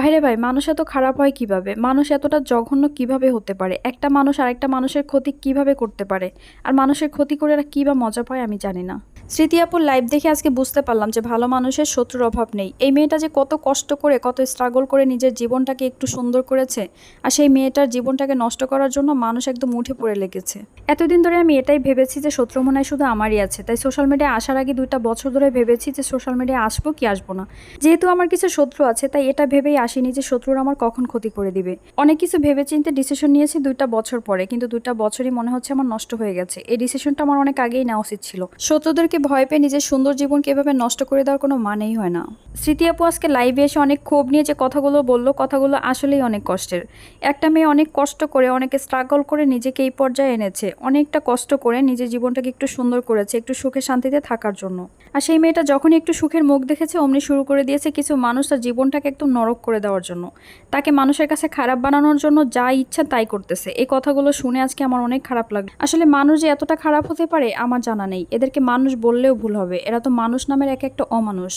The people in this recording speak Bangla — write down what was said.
ভাইরে ভাই, মানুষ এত খারাপ হয় কীভাবে? মানুষ এতটা জঘন্য কীভাবে হতে পারে? একটা মানুষ আরেকটা মানুষের ক্ষতি কীভাবে করতে পারে? আর মানুষের ক্ষতি করে এরা কী বা মজা পায় আমি জানি না। স্মৃতি আপুর লাইভ দেখে আজকে বুঝতে পারলাম যে ভালো মানুষের শত্রুর অভাব নেই। এই মেয়েটা যে কত কষ্ট করে, কত স্ট্রাগল করে নিজের জীবনটাকে একটু সুন্দর করেছে আর সেই মেয়েটার জীবনটাকে নষ্ট করার জন্য মানুষ একদম উঠে পড়ে লেগেছে। এতদিন ধরে আমি এটাই ভেবেছি যে শত্রু মনে হয় শুধু আমারই আছে। তাই সোশ্যাল মিডিয়ায় আসার আগে দুইটা বছর ধরে ভেবেছি যে সোশ্যাল মিডিয়ায় আসব কি আসব না। যেহেতু আমার কিছু শত্রু আছে, তাই এটা ভেবেই আসিনি যে শত্রুর আমার কখন ক্ষতি করে দিবে। অনেক কিছু ভেবে চিন্তে ডিসিশন নিয়েছি দুইটা বছর পরে, কিন্তু দুইটা বছরই মনে হচ্ছে আমার নষ্ট হয়ে গেছে। এই ডিসিশনটা আমার অনেক আগেই নেওয়া উচিত ছিল। শত্রুদেরকে ভয় পেয়ে নিজের সুন্দর জীবনকে এভাবে নষ্ট করে দেওয়ার কোনো মানেই হয় না। স্মৃতি আপু আজকে লাইভে এসে অনেক ক্ষোভ নিয়ে যে কথাগুলো বলল, কথাগুলো আসলেই অনেক কষ্টের। একটা মেয়ে অনেক কষ্ট করে, অনেকে স্ট্রাগল করে নিজেকে এই পর্যায়ে এনেছে। অনেকটা কষ্ট করে নিজের জীবনটাকে একটু সুন্দর করেছে, একটু সুখে শান্তিতে থাকার জন্য। আর সেই মেয়েটা যখনই একটু সুখের মুখ দেখেছে, অমনি শুরু করে দিয়েছে কিছু মানুষ তার জীবনটাকে একদম নরক করে দেওয়ার জন্য। তাকে মানুষের কাছে খারাপ বানানোর জন্য যা ইচ্ছা তাই করতেছে। এই কথাগুলো শুনে আজকে আমার অনেক খারাপ লাগে আসলে মানুষ যে এতটা খারাপ হতে পারে, আমার জানা নেই। এদেরকে মানুষ বললেও ভুল হবে। এরা তো মানুষ নামের এক একটা অমানুষ।